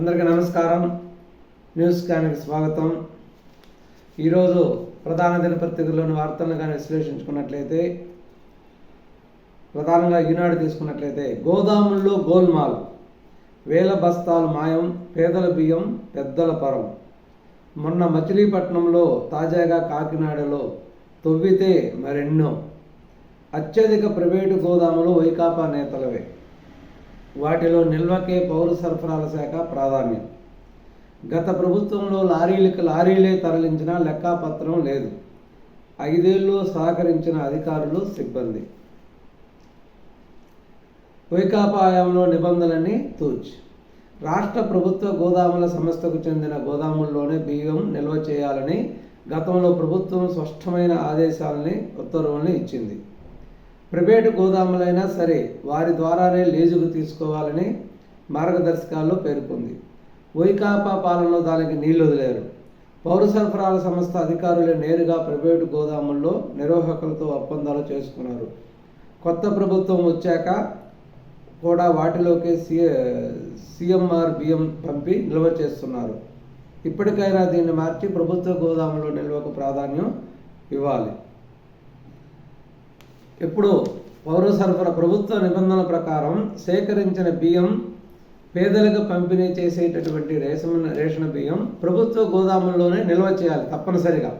అందరికీ నమస్కారం. న్యూస్ క్యాన్కి స్వాగతం. ఈరోజు ప్రధాన దినపత్రికల్లోని వార్తలను కానీ విశ్లేషించుకున్నట్లయితే ప్రధానంగా ఈనాడు తీసుకున్నట్లయితే గోదాముల్లో గోల్మాల్ వేల బస్తాలు మాయం పేదల బియ్యం పెద్దల పరం. మొన్న మచిలీపట్నంలో తాజాగా కాకినాడలో తొవ్వితే మరెన్నో. అత్యధిక ప్రైవేటు గోదాములు వైకాపా నేతలవే. వాటిలో నిల్వకే పౌర సరఫరాల శాఖ ప్రాధాన్యం. గత ప్రభుత్వంలో లారీలకు లారీలే తరలించిన లెక్కాపత్రం లేదు. ఐదేళ్ళు సహకరించిన అధికారులు సిబ్బంది. వైకాపాయంలో నిబంధనలన్నీ తూచ్. రాష్ట్ర ప్రభుత్వ గోదాముల సంస్థకు చెందిన గోదాముల్లోనే బియ్యం నిల్వ చేయాలని గతంలో ప్రభుత్వం స్పష్టమైన ఆదేశాలని ఉత్తర్వుల్ని ఇచ్చింది. ప్రైవేటు గోదాములైనా సరే వారి ద్వారానే లీజుకు తీసుకోవాలని మార్గదర్శకాల్లో పేర్కొంది వైకాపా పాలనలో దానికి నీళ్ళు వదిలేరు. పౌర సరఫరాల సంస్థ అధికారులే నేరుగా ప్రైవేటు గోదాముల్లో నిర్వాహకులతో ఒప్పందాలు చేసుకున్నారు. కొత్త ప్రభుత్వం వచ్చాక కూడా వాటిలోకి సి సిఎంఆర్ బియ్యం పంపి నిల్వ చేస్తున్నారు. ఇప్పటికైనా దీన్ని మార్చి ప్రభుత్వ గోదాములో నిల్వకు ప్రాధాన్యం ఇవ్వాలి. ఇప్పుడు పౌర సరఫరా ప్రభుత్వ నిబంధనల ప్రకారం సేకరించిన బియ్యం పేదలకు పంపిణీ చేసేటటువంటి రేషన్ రేషన్ బియ్యం ప్రభుత్వ గోదాముల్లోనే నిల్వ చేయాలి తప్పనిసరిగా.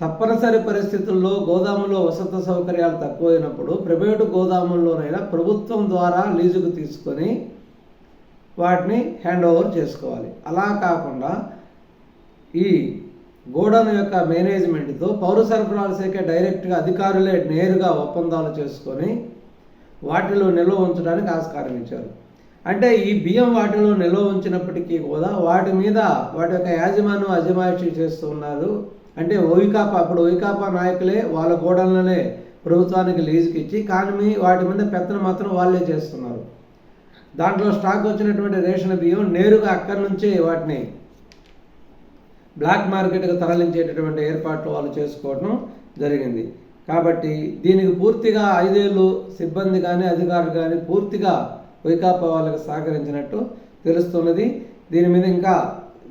తప్పనిసరి పరిస్థితుల్లో గోదాములో వసతి సౌకర్యాలు తక్కువైనప్పుడు ప్రైవేటు గోదాముల్లోనైనా ప్రభుత్వం ద్వారా లీజుకు తీసుకొని వాటిని హ్యాండ్ ఓవర్ చేసుకోవాలి. అలా కాకుండా ఈ గోడౌన్ యొక్క మేనేజ్మెంట్తో పౌర సరఫరాల శాఖ డైరెక్ట్గా అధికారులే నేరుగా ఒప్పందాలు చేసుకొని వాటిలో నిల్వ ఉంచడానికి ఆస్కారం ఇచ్చారు. అంటే ఈ బియ్యం వాటిలో నిల్వ ఉంచినప్పటికీ కూడా వాటి మీద వాటి యొక్క యాజమాన్యం అజమాయిషీ చేస్తూ ఉన్నారు. అంటే వైకాపా అప్పుడు వైకాపా నాయకులే వాళ్ళ గోడలనే ప్రభుత్వానికి లీజుకి ఇచ్చి కానీ వాటి మీద పెత్తనం మాత్రం వాళ్ళే చేస్తున్నారు. దాంట్లో స్టాక్ వచ్చినటువంటి రేషన్ బియ్యం నేరుగా అక్కడి నుంచే వాటిని బ్లాక్ మార్కెట్కి తరలించేటటువంటి ఏర్పాట్లు వాళ్ళు చేసుకోవడం జరిగింది. కాబట్టి దీనికి పూర్తిగా ఐదేళ్ళు సిబ్బంది కానీ అధికారులు కానీ పూర్తిగా వైకాపా వాళ్ళకి సహకరించినట్టు తెలుస్తున్నది. దీని మీద ఇంకా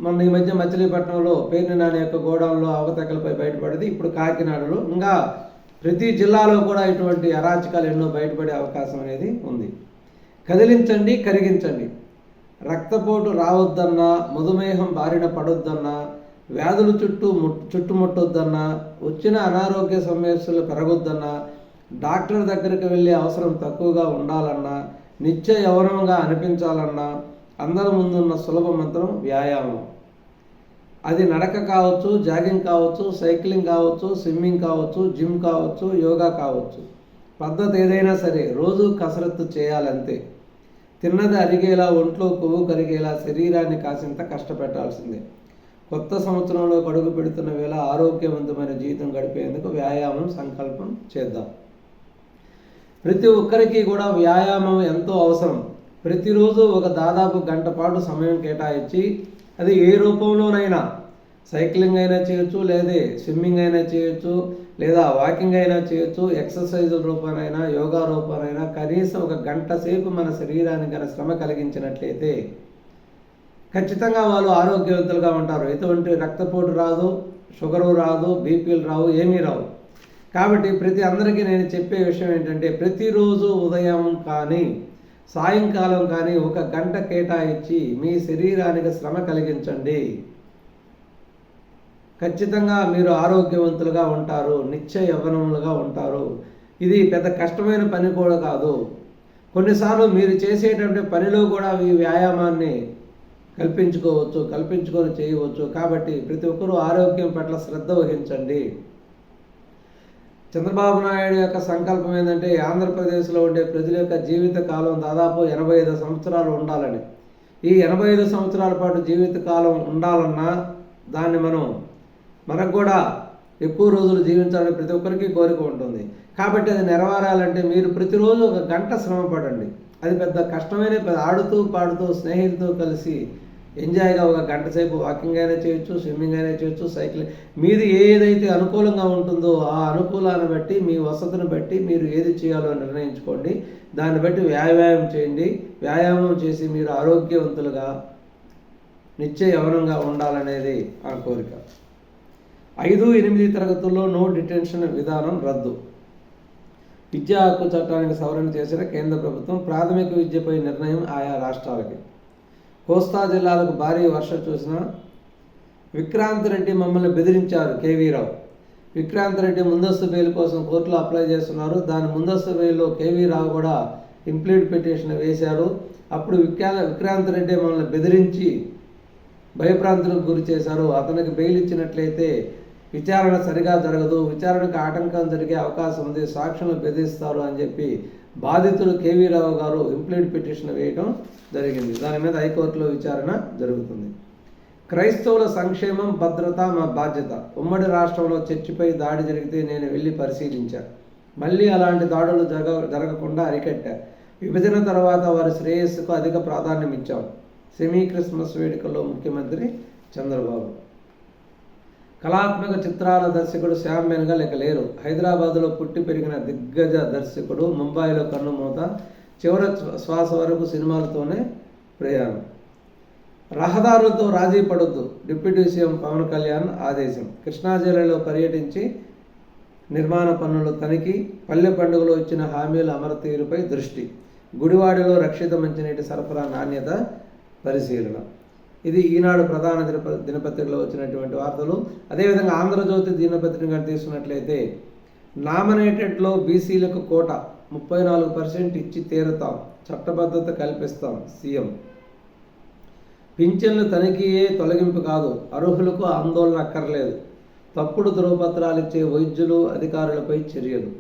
మొన్న ఈ మధ్య మచిలీపట్నంలో పేర్ని నాని యొక్క గోడౌన్లో అవతకలపై బయటపడింది. ఇప్పుడు కాకినాడలో ఇంకా ప్రతి జిల్లాలో కూడా ఇటువంటి అరాచకాలు ఎన్నో బయటపడే అవకాశం అనేది ఉంది. కదిలించండి కరిగించండి. రక్తపోటు రావద్దన్నా మధుమేహం బారిన పడొద్దన్నా వ్యాధుల చుట్టూ చుట్టుముట్టొద్దన్నా వచ్చిన అనారోగ్య సమస్యలు పెరగొద్దన్నా డాక్టర్ దగ్గరికి వెళ్ళే అవసరం తక్కువగా ఉండాలన్నా నిత్య యవనంగా అనిపించాలన్నా అందరి ముందున్న సులభ మంత్రం వ్యాయామం. అది నడక కావచ్చు జాగింగ్ కావచ్చు సైక్లింగ్ కావచ్చు స్విమ్మింగ్ కావచ్చు జిమ్ కావచ్చు యోగా కావచ్చు. పద్ధతి ఏదైనా సరే రోజు కసరత్తు చేయాలంతే. తిన్నది అరిగేలా ఒంట్లో కొవ్వు కరిగేలా శరీరాన్ని కాసింత కష్టపెట్టాల్సిందే. కొత్త సంవత్సరంలో కడుగు పెడుతున్న వేళ ఆరోగ్యవంతమైన జీవితం గడిపేందుకు వ్యాయామం సంకల్పం చేద్దాం. ప్రతి ఒక్కరికి కూడా వ్యాయామం ఎంతో అవసరం. ప్రతిరోజు ఒక దాదాపు గంట పాటు సమయం కేటాయించి అది ఏ రూపంలోనైనా సైక్లింగ్ అయినా చేయొచ్చు లేదా స్విమ్మింగ్ అయినా చేయొచ్చు లేదా వాకింగ్ అయినా చేయొచ్చు ఎక్సర్సైజ్ రూపానైనా యోగా రూపానైనా కనీసం ఒక గంట సేపు మన శరీరానికి గన శ్రమ కలిగించినట్లయితే ఖచ్చితంగా వాళ్ళు ఆరోగ్యవంతులుగా ఉంటారు. ఎటువంటి రక్తపోటు రాదు షుగరు రాదు బీపీలు రావు ఏమీ రావు. కాబట్టి ప్రతి అందరికీ నేను చెప్పే విషయం ఏంటంటే ప్రతిరోజు ఉదయం కానీ సాయంకాలం కానీ ఒక గంట కేటాయించి మీ శరీరానికి శ్రమ కలిగించండి. ఖచ్చితంగా మీరు ఆరోగ్యవంతులుగా ఉంటారు నిత్య యవ్వనములుగా ఉంటారు. ఇది పెద్ద కష్టమైన పని కూడా కాదు. కొన్నిసార్లు మీరు చేసేటువంటి పనిలో కూడా ఈ వ్యాయామాన్ని కల్పించుకోవచ్చు కల్పించుకొని చేయవచ్చు. కాబట్టి ప్రతి ఒక్కరూ ఆరోగ్యం పట్ల శ్రద్ధ వహించండి. చంద్రబాబు నాయుడు యొక్క సంకల్పం ఏంటంటే ఆంధ్రప్రదేశ్లో ఉండే ప్రజల యొక్క జీవిత కాలం దాదాపు ఎనభై ఐదు సంవత్సరాలు ఉండాలని. ఈ ఎనభై ఐదు సంవత్సరాల పాటు జీవిత కాలం ఉండాలన్నా దాన్ని మనం మనకు కూడా ఎక్కువ రోజులు జీవించాలని ప్రతి ఒక్కరికి కోరిక ఉంటుంది. కాబట్టి అది నెరవేరాలంటే మీరు ప్రతిరోజు ఒక గంట శ్రమ పడండి. అది పెద్ద కష్టమైన ఆడుతూ పాడుతూ స్నేహితులతో కలిసి ఎంజాయ్గా ఒక గంట సేపు వాకింగ్ అయినా చేయొచ్చు స్విమ్మింగ్ అయినా చేయొచ్చు సైకిల్ మీది ఏదైతే అనుకూలంగా ఉంటుందో ఆ అనుకూలాన్ని బట్టి మీ వసతిని బట్టి మీరు ఏది చేయాలో నిర్ణయించుకోండి. దాన్ని బట్టి వ్యాయామం చేయండి. వ్యాయామం చేసి మీరు ఆరోగ్యవంతులుగా నిత్య యవనంగా ఉండాలనేది ఆ కోరిక. ఐదు ఎనిమిది తరగతుల్లో నో డిటెన్షన్ విధానం రద్దు. విద్యా హక్కు చట్టానికి సవరణ చేసిన కేంద్ర ప్రభుత్వం ప్రాథమిక విద్యపై నిర్ణయం ఆయా రాష్ట్రాలకి. కోస్తా జిల్లాలకు భారీ వర్షం చూసిన విక్రాంత్ రెడ్డి మమ్మల్ని బెదిరించారు కేవీ రావు. విక్రాంత్ రెడ్డి ముందస్తు బెయిల్ కోసం కోర్టులో అప్లై చేస్తున్నారు. దాని ముందస్తు బెయిల్లో కేవీ రావు కూడా ఇంప్లీడ్ పిటిషన్ వేశారు. అప్పుడు విక్రా విక్రాంత్ రెడ్డి మమ్మల్ని బెదిరించి భయప్రాంతులకు గురి చేశారు. అతనికి బెయిల్ ఇచ్చినట్లయితే విచారణ సరిగా జరగదు. విచారణకు ఆటంకం జరిగే అవకాశం ఉంది. సాక్షులను బెదిరిస్తారు అని చెప్పి బాధితుడు కేవీ రావు గారు ఇంప్లీడ్ పిటిషన్ వేయడం జరిగింది. దాని మీద హైకోర్టులో విచారణ జరుగుతుంది. క్రైస్తవుల సంక్షేమం భద్రత మా బాధ్యత. ఉమ్మడి రాష్ట్రంలో చర్చిపై దాడి జరిగితే నేను వెళ్ళి పరిశీలించాను మళ్ళీ అలాంటి దాడులు జరగ జరగకుండా అరికట్టా. విభజన తర్వాత వారి శ్రేయస్సుకు అధిక ప్రాధాన్యం ఇచ్చాం. సెమీ క్రిస్మస్ వేడుకల్లో ముఖ్యమంత్రి చంద్రబాబు. కళాత్మక చిత్రాల దర్శకుడు శ్యామ్ బెన్గా లేక లేరు. హైదరాబాదులో పుట్టి పెరిగిన దిగ్గజ దర్శకుడు ముంబైలో కన్నుమూత చివరి శ్వాస వరకు సినిమాలతోనే ప్రయాణం. రహదారులతో రాజీ పడొద్దు డిప్యూటీ సీఎం పవన్ కళ్యాణ్ ఆదేశం. కృష్ణా జిల్లాలో పర్యటించి నిర్మాణ పనులు తనిఖీ పల్లె పండుగలో ఇచ్చిన హామీల అమరతీరుపై దృష్టి. గుడివాడలో రక్షిత మంచినీటి సరఫరా నాణ్యత పరిశీలన. ఇది ఈనాడు ప్రధాన దినప దినపత్రికలో వచ్చినటువంటి వార్తలు. అదేవిధంగా ఆంధ్రజ్యోతి దినపత్రిక తీసుకున్నట్లయితే నామినేటెడ్లో బీసీలకు కోట. ముప్పై నాలుగు పర్సెంట్ ఇచ్చి తీరుతాం. చట్టబద్ధత కల్పిస్తాం సీఎం. పింఛన్లు తనిఖీయే తొలగింపు కాదు అర్హులకు ఆందోళన అక్కర్లేదు. తప్పుడు ధృవపత్రాలు ఇచ్చే వైద్యులు అధికారులపై చర్యలు.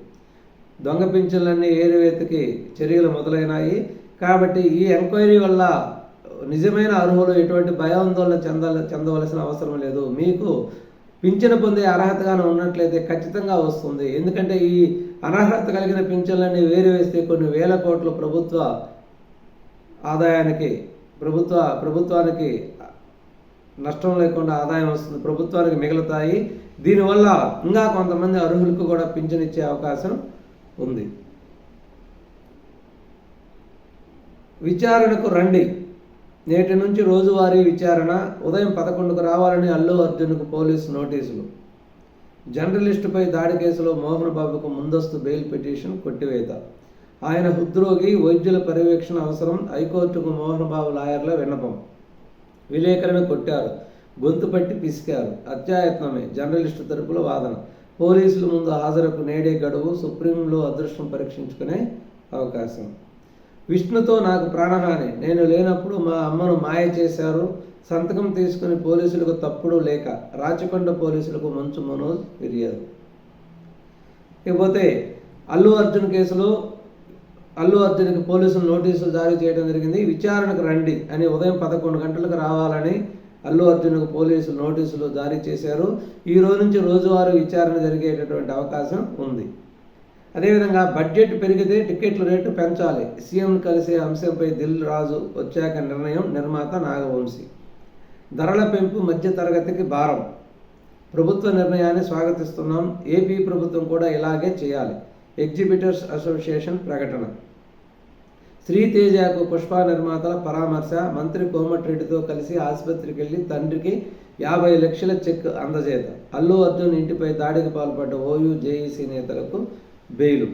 దొంగ పింఛన్లన్నీ ఏరివేతకి చర్యలు మొదలైనాయి. కాబట్టి ఈ ఎంక్వైరీ వల్ల నిజమైన అర్హులు ఎటువంటి భయాందోళన చెందాల చెందవలసిన అవసరం లేదు. మీకు పింఛను పొందే అర్హతగానే ఉన్నట్లయితే ఖచ్చితంగా వస్తుంది. ఎందుకంటే ఈ అనర్హత కలిగిన పింఛన్లన్నీ వేరు వేస్తే కొన్ని వేల కోట్ల ప్రభుత్వ ఆదాయానికి ప్రభుత్వ ప్రభుత్వానికి నష్టం లేకుండా ఆదాయం వస్తుంది. ప్రభుత్వానికి మిగులుతాయి. దీనివల్ల ఇంకా కొంతమంది అర్హులకు కూడా పింఛన్ ఇచ్చే అవకాశం ఉంది. విచారణకు రండి. నేటి నుంచి రోజువారీ విచారణ ఉదయం పదకొండుకు రావాలని అల్లు అర్జున్కు పోలీసు నోటీసులు. జర్నలిస్టుపై దాడి కేసులో మోహన్ బాబుకు ముందస్తు బెయిల్ పిటిషన్ కొట్టివేత. ఆయన హృద్రోగి వైద్యుల పర్యవేక్షణ అవసరం హైకోర్టుకు మోహన్ బాబు లాయర్ల విన్నపం. విలేకరుని కొట్టారు గొంతు పట్టి పిసికారు. అత్యాయత్నమే జర్నలిస్టు తరపుల వాదన. పోలీసుల ముందు హాజరుకు నేడే గడువు సుప్రీంలో అదృష్టం పరీక్షించుకునే అవకాశం. విష్ణుతో నాకు ప్రాణహాని. నేను లేనప్పుడు మా అమ్మను మాయ చేశారు సంతకం తీసుకుని పోలీసులకు తప్పుడు లేక రాచకొండ పోలీసులకు మంచు మనోజ్ ఫిర్యాదు. ఇకపోతే అల్లు అర్జున్ కేసులో అల్లు అర్జున్కి పోలీసులు నోటీసులు జారీ చేయడం జరిగింది. విచారణకు రండి అని ఉదయం పదకొండు గంటలకు రావాలని అల్లు అర్జున్కు పోలీసులు నోటీసులు జారీ చేశారు. ఈ రోజు నుంచి రోజువారీ విచారణ జరిగేటటువంటి అవకాశం ఉంది. అదేవిధంగా బడ్జెట్ పెరిగితే టికెట్ల రేటు పెంచాలి. సీఎం కలిసే అంశంపై దిల్ రాజు వచ్చాక నిర్ణయం నిర్మాత నాగవంశీ. ధరల పెంపు మధ్య తరగతికి భారం. ప్రభుత్వ నిర్ణయాన్ని స్వాగతిస్తున్నాం. ఏపీ ప్రభుత్వం కూడా ఇలాగే చేయాలి. ఎగ్జిబిటర్స్ అసోసియేషన్ ప్రకటన. శ్రీతేజకు పుష్ప నిర్మాతల పరామర్శ మంత్రి కోమటిరెడ్డితో కలిసి ఆసుపత్రికి వెళ్ళి తండ్రికి యాభై లక్షల చెక్ అందజేత. అల్లు అర్జున్ ఇంటిపై దాడికి పాల్పడ్డ ఓయూ జేఈసీ నేతలకు బెయిలు.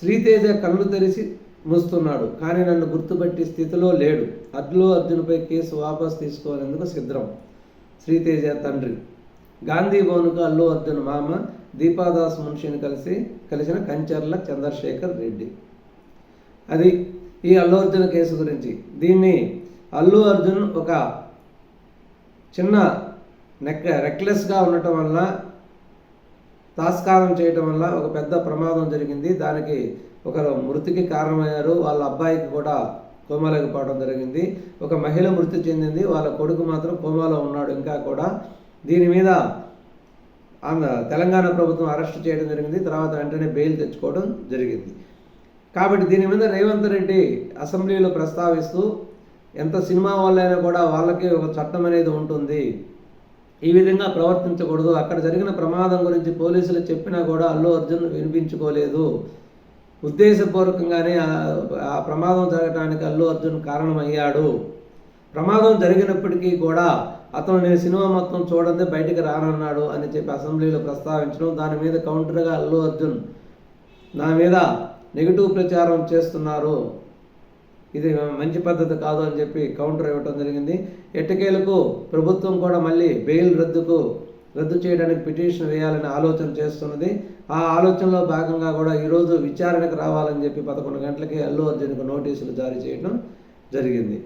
శ్రీతేజ కళ్ళు తెరిచి మూస్తున్నాడు కానీ నన్ను గుర్తుపట్టి స్థితిలో లేడు. అల్లు అర్జున్పై కేసు వాపస్ తీసుకోవాలనేందుకు సిద్ధం. శ్రీతేజ తండ్రి. గాంధీ భవన్కు అల్లు అర్జున్ మామ దీపాదాస్ మున్షిని కలిసి కలిసిన కంచర్ల చంద్రశేఖర్ రెడ్డి. అది ఈ అల్లు అర్జున్ కేసు గురించి. దీన్ని అల్లు అర్జున్ ఒక చిన్న నెక్ రెక్లెస్గా ఉండటం వల్ల తాస్కారం చేయటం వల్ల ఒక పెద్ద ప్రమాదం జరిగింది. దానికి ఒకరు మృతికి కారణమయ్యారు. వాళ్ళ అబ్బాయికి కూడా కోమాలోకి పోవడం జరిగింది. ఒక మహిళ మృతి చెందింది. వాళ్ళ కొడుకు మాత్రం కోమాలో ఉన్నాడు. ఇంకా కూడా దీని మీద ఆంధ్ర తెలంగాణ ప్రభుత్వం అరెస్ట్ చేయడం జరిగింది. తర్వాత వెంటనే బెయిల్ తెచ్చుకోవడం జరిగింది. కాబట్టి దీని మీద రేవంత్ రెడ్డి అసెంబ్లీలో ప్రస్తావిస్తూ ఎంత సినిమా వాళ్ళైనా కూడా వాళ్ళకి ఒక చట్టం అనేది ఉంటుంది. ఈ విధంగా ప్రవర్తించకూడదు. అక్కడ జరిగిన ప్రమాదం గురించి పోలీసులు చెప్పినా కూడా అల్లు అర్జున్ వినిపించుకోలేదు. ఉద్దేశపూర్వకంగానే ఆ ప్రమాదం జరగడానికి అల్లు అర్జున్ కారణమయ్యాడు. ప్రమాదం జరిగినప్పటికీ కూడా అతను నేను సినిమా మొత్తం చూడండి బయటికి రానన్నాడు అని చెప్పి అసెంబ్లీలో ప్రస్తావించడం దాని మీద కౌంటర్గా అల్లు అర్జున్ నా మీద నెగిటివ్ ప్రచారం చేస్తున్నారు. ఇది మంచి పద్ధతి కాదు అని చెప్పి కౌంటర్ ఇవ్వటం జరిగింది. ఎట్టకేలకు ప్రభుత్వం కూడా మళ్ళీ బెయిల్ రద్దుకు రద్దు చేయడానికి పిటిషన్ వేయాలని ఆలోచన చేస్తున్నది. ఆ ఆలోచనలో భాగంగా కూడా ఈరోజు విచారణకు రావాలని చెప్పి పదకొండు గంటలకి అల్లు అర్జున్కు నోటీసులు జారీ చేయడం జరిగింది.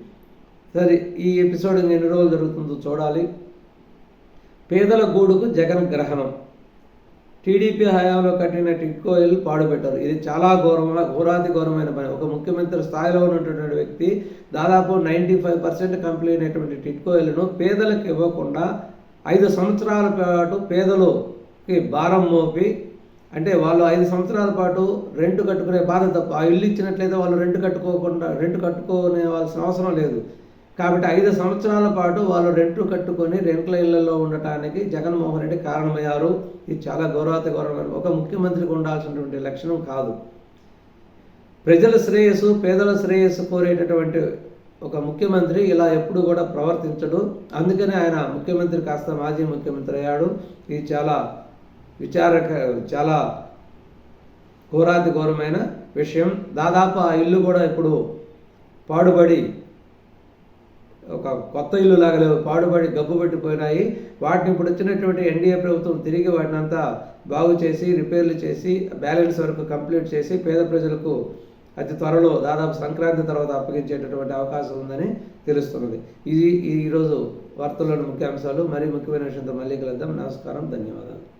సరే ఈ ఎపిసోడ్ ఎన్ని రోజులు జరుగుతుందో చూడాలి. పేదల గూడుకు జగన్ గ్రహణం. టీడీపీ హయాంలో కట్టిన టిట్కో ఇల్లు పాడుపెట్టారు. ఇది చాలా ఘోరమైన ఘోరాతి ఘోరమైన పని. ఒక ముఖ్యమంత్రి స్థాయిలో ఉన్నటువంటి వ్యక్తి దాదాపు నైంటీ ఫైవ్ పర్సెంట్ కంప్లీట్ అయినటువంటి టిట్కో ఇల్లును పేదలకు ఇవ్వకుండా ఐదు సంవత్సరాల పాటు పేదలకి భారం మోపి అంటే వాళ్ళు ఐదు సంవత్సరాల పాటు రెంట్ కట్టుకునే బాధ తప్ప ఆ ఇల్లు ఇచ్చినట్లయితే వాళ్ళు రెంట్ కట్టుకోకుండా రెంట్ కట్టుకోనేవాల్సిన అవసరం లేదు. కాబట్టి ఐదు సంవత్సరాల పాటు వాళ్ళు రెంట్లు కట్టుకొని రెంట్ల ఇళ్ళలో ఉండటానికి జగన్మోహన్ రెడ్డి కారణమయ్యారు. ఇది చాలా గౌరవత గౌరవమైన ఒక ముఖ్యమంత్రికి ఉండాల్సినటువంటి లక్షణం కాదు. ప్రజల శ్రేయస్సు పేదల శ్రేయస్సు కోరేటటువంటి ఒక ముఖ్యమంత్రి ఇలా ఎప్పుడు కూడా ప్రవర్తించడు. అందుకనే ఆయన ముఖ్యమంత్రి కాస్త మాజీ ముఖ్యమంత్రి అయ్యాడు. ఇది చాలా విచారక చాలా ఘోరాతి ఘోరమైన విషయం. దాదాపు ఆ ఇల్లు కూడా ఇప్పుడు పాడుబడి ఒక కొత్త ఇల్లు లాగా లేవు. పాడుబడి గబ్బు పెట్టిపోయినాయి. వాటిని ఇప్పుడు వచ్చినటువంటి ఎన్డీఏ ప్రభుత్వం తిరిగి వాటిని అంతా బాగు చేసి రిపేర్లు చేసి బ్యాలెన్స్ వరకు కంప్లీట్ చేసి పేద ప్రజలకు అతి త్వరలో దాదాపు సంక్రాంతి తర్వాత అప్పగించేటటువంటి అవకాశం ఉందని తెలుస్తున్నది. ఇది ఈరోజు వార్తల్లోని ముఖ్యాంశాలు. మరీ ముఖ్యమైన విషయంతో మళ్ళీ కలుద్దాం. నమస్కారం. ధన్యవాదాలు.